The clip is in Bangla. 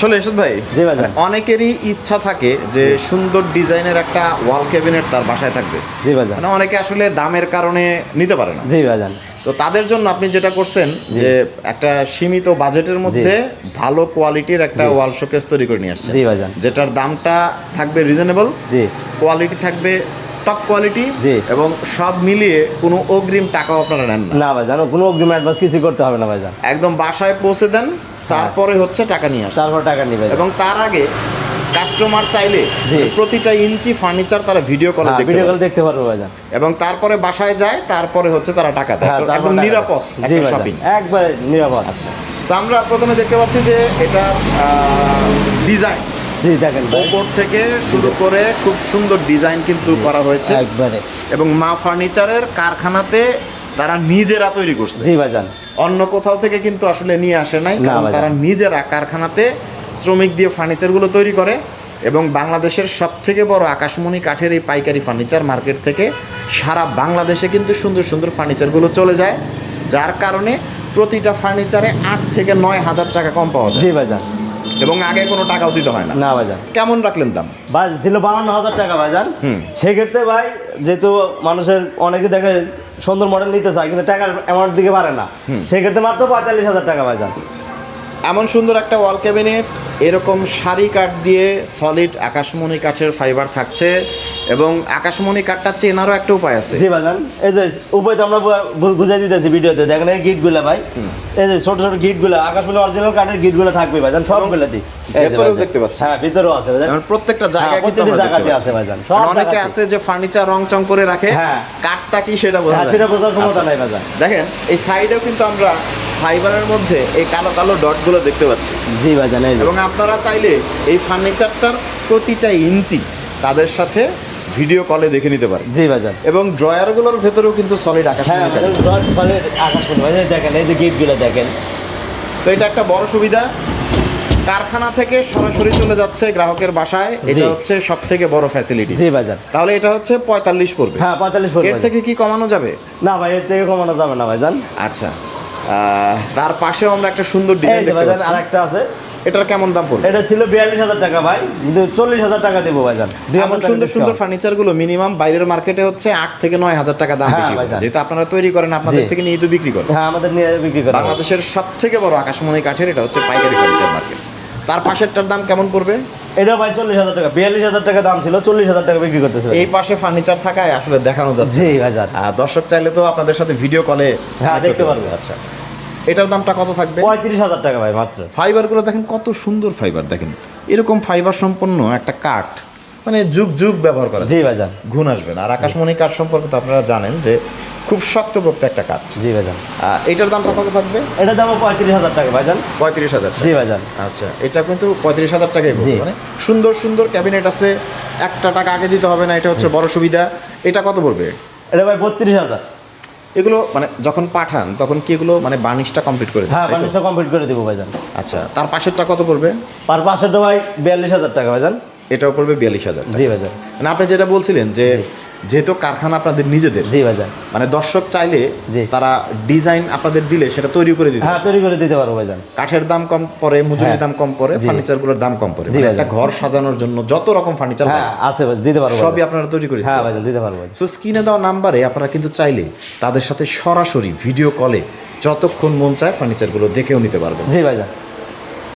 আসলে এসব ভাই। জি ভাইজান। অনেকেরই ইচ্ছা থাকে যে সুন্দর ডিজাইনের একটা ওয়াল ক্যাবিনেট তার বাসায় থাকবে। জি ভাইজান। মানে অনেকে আসলে দামের কারণে নিতে পারে না। জি ভাইজান। তো তাদের জন্য আপনি যেটা করছেন যে একটা সীমিত বাজেটের মধ্যে ভালো কোয়ালিটির একটা ওয়াল শোকেস তৈরি করে নিয়ে আসছেন। জি ভাইজান। যেটার দামটা থাকবে রিজনেবল জি। কোয়ালিটি থাকবে টপ কোয়ালিটি জি। এবং সব মিলিয়ে কোনো অগ্রিম টাকাও আপনারা নেন না। না ভাইজান কোনো অগ্রিম অ্যাডভান্স কিছু করতে হবে না ভাইজান। একদম বাসায় পৌঁছে দেন তারপরে হচ্ছে টাকা নিয়ে আসেন তারপর টাকা নিবে এবং তার আগে কাস্টমার চাইলে। প্রতিটা ইঞ্চি ফার্নিচার তারা ভিডিও কলে দেখতে ভিডিও। কল দেখতে পারবে ভাইজান। এবং তারপরে বাসায় যায় তারপরে হচ্ছে তারা টাকা দেয়। হ্যাঁ, একদম নিরাপদ। একটা শপিং একবারে নিরাপদ। আচ্ছা তো আমরা প্রথমে দেখতে পাচ্ছি যে এটা ডিজাইন জি দেখেন ওপর থেকে শুরু করে খুব সুন্দর ডিজাইন কিন্তু করা হয়েছে। একবারে। এবং মা ফার্নিচারের কারখানাতে তারা নিজেরা তৈরি করছে। জি ভাইজান। অন্য কোথাও থেকে কিন্তু আসলে নিয়ে আসে নাই কারণ তারা নিজেরা কারখানাতে শ্রমিক দিয়ে ফার্নিচারগুলো তৈরি করে এবং বাংলাদেশের সব থেকে বড় আকাশমণি কাঠের এই পাইকারি ফার্নিচার মার্কেট থেকে সারা বাংলাদেশে কিন্তু সুন্দর সুন্দর ফার্নিচারগুলো চলে যায় যার কারণে প্রতিটা ফার্নিচারে আট থেকে নয় হাজার টাকা কম পাওয়া যায়। জি ভাইজান। এবং আগে কোনো টাকাও দিতে হয় না। না ভাইজান। কেমন রাখলেন দাম? ভাই ছিল বাউন্ন হাজার টাকা ভাইজান। সেক্ষেত্রে ভাই যেহেতু মানুষের অনেকে দেখে সুন্দর মডেল নিতে চায় কিন্তু টাকার অ্যামাউন্ট দিকে পারে না। সেক্ষেত্রে মাত্র পঁয়তাল্লিশ হাজার টাকা ভাইজান। এমন সুন্দর একটা ওয়াল ক্যাবিনেট এরকম সারি কাঠ দিয়ে সলিড আকাশমণি কাঠের ফাইবার থাকছে। এবং আকাশমণি কাঠটা চেনারও একটা উপায় আছে জি ভাইজান এই যে উপায় তো আমরা বুঝাই দিতেছি ভিডিওতে দেখেন এই গিটগুলো ভাই এই যে ছোট ছোট গিটগুলো আকাশমণি অরিজিনাল কাঠের গিটগুলো থাকবে ভাইজান যে ভেতরেও দেখতে পাচ্ছি। হ্যাঁ ভিতরেও আছে ভাইজান প্রত্যেকটা জায়গায় হ্যাঁ, কিন্তু জায়গাতে। আছে ভাইজান, অনেকে আছে যে ফার্নিচার রং চং করে রাখে হ্যাঁ। কাঠটা কি সেটা বোঝা হ্যাঁ যায় সেটা। বোঝার ক্ষমতা আচ্ছা। নাই ভাইজান দেখেন এই সাইডেও কিন্তু আমরা ফাইবারের মধ্যে এই কালো কালো ডটগুলো দেখতে পাচ্ছি জি ভাইজান এই এবং আপনারা চাইলে এই ফার্নিচারটার প্রতিটা ইঞ্চি তাদের সাথে ভিডিও কলে দেখে নিতে পারেন জি ভাইজান। এবং ড্রয়ারগুলোর ভেতরেও কিন্তু সলিড আকাশ হ্যাঁ সলিড এই দেখেন এই যে গিটগুলো দেখেন। সো এটা একটা বড় সুবিধা। কারখানা থেকে সরাসরি চলে যাচ্ছে গ্রাহকের বাসায়। এটা হচ্ছে সব থেকে বড় ফ্যাসিলিটি জি ভাইজান। তাহলে এটা হচ্ছে পঁয়তাল্লিশ পড়বে। হ্যাঁ পঁয়তাল্লিশ ফুট এর থেকে কি কমানো যাবে? না ভাই এর থেকে কমানো যাবে না ভাই ভাইজান। আচ্ছা। তার পাশেও আমরা একটা সুন্দর ডিজাইন দেখতে পাচ্ছি। আরেকটা আছে। এটার কেমন দাম পড়বে? এটা ছিল বিয়াল্লিশ হাজার টাকা ভাই। কিন্তু চল্লিশ হাজার টাকা দেবো ভাইজান। দুই এমন সুন্দর সুন্দর discount। ফার্নিচারগুলো মিনিমাম বাইরের মার্কেটে হচ্ছে আট থেকে নয় হাজার টাকা দাম হ্যাঁ, বেশি। যেহেতু আপনারা তৈরি করেন আপনাদের থেকে নিয়ে তো বিক্রি করেন। হ্যাঁ আমাদের নিয়ে বিক্রি করা হয়। বাংলাদেশের সব থেকে বড় আকাশমণি কাঠের এটা হচ্ছে পাইকারি ফার্নিচার মার্কেট। তার পাশেরটার দাম কেমন পড়বে? এটা ভাই চল্লিশ হাজার টাকা। বিয়াল্লিশ হাজার টাকা দাম ছিল চল্লিশ হাজার টাকা বিক্রি করতেছে এই পাশে ফার্নিচার থাকায় আসলে দেখানো যাচ্ছে জি আর দর্শক চাইলে তো আপনাদের সাথে ভিডিও কলে হ্যাঁ, দেখতে পারবে। আচ্ছা। এটার দামটা কত থাকবে? পঁয়ত্রিশ হাজার টাকা ভাই মাত্র। ফাইবারগুলো দেখেন কত সুন্দর ফাইবার দেখেন। এরকম ফাইবার সম্পন্ন একটা কাঠ মানে যুগ যুগ ব্যবহার করা। জি ভাইজান। ঘুণ আসবে না। আর আকাশমণি কাঠ সম্পর্কে তো আপনারা জানেন যে খুব শক্তপোক্ত একটা কাঠ। জি ভাইজান। এটার দামটা কত থাকবে? এটার দাম পঁয়ত্রিশ হাজার টাকা ভাইজান। পঁয়ত্রিশ হাজার জি ভাইজান। আচ্ছা এটা কিন্তু পঁয়ত্রিশ হাজার টাকাই মানে সুন্দর সুন্দর ক্যাবিনেট আছে একটা টাকা আগে দিতে হবে না এটা হচ্ছে বড় সুবিধা। এটা কত পড়বে? এটা ভাই বত্রিশ হাজার। এগুলো মানে যখন পাঠান তখন কি এগুলো মানে বার্নিশটা কমপ্লিট করে হ্যাঁ বার্নিশটা কমপ্লিট করে দেবো ভাইজান। আচ্ছা তার পাশেরটা কত পড়বে? পার পাশেরটা ভাই বিয়াল্লিশ হাজার টাকা ভাইজান। এটাও পড়বে বিয়াল্লিশ হাজার জি ভাইজান। মানে আপনি যেটা বলছিলেন যে যেহেতু কারখানা আপনাদের নিজেদের জি ভাইজান। মানে দর্শক চাইলে তারা ডিজাইন আপনাদের দিলে সেটা তৈরি করে দিতে হ্যাঁ তৈরি করে দিতে পারব ভাইজান। কাঠের দাম কম পড়ে মজুরির হ্যাঁ। দাম কম পড়ে। ফার্নিচারগুলোর দাম কম পড়ে। মানে। একটা ঘর সাজানোর জন্য যত রকম ফার্নিচার হ্যাঁ আছে ভাই দিতে পারব সবই আপনারা তৈরি করে হ্যাঁ। ভাইজান দিতে পারব সো স্ক্রিনে দেওয়া নাম্বারে আপনারা কিন্তু চাইলে তাদের সাথে সরাসরি ভিডিও কলে যতক্ষণ মন চায় ফার্নিচারগুলো দেখেও নিতে পারবেন। জি ভাইজান।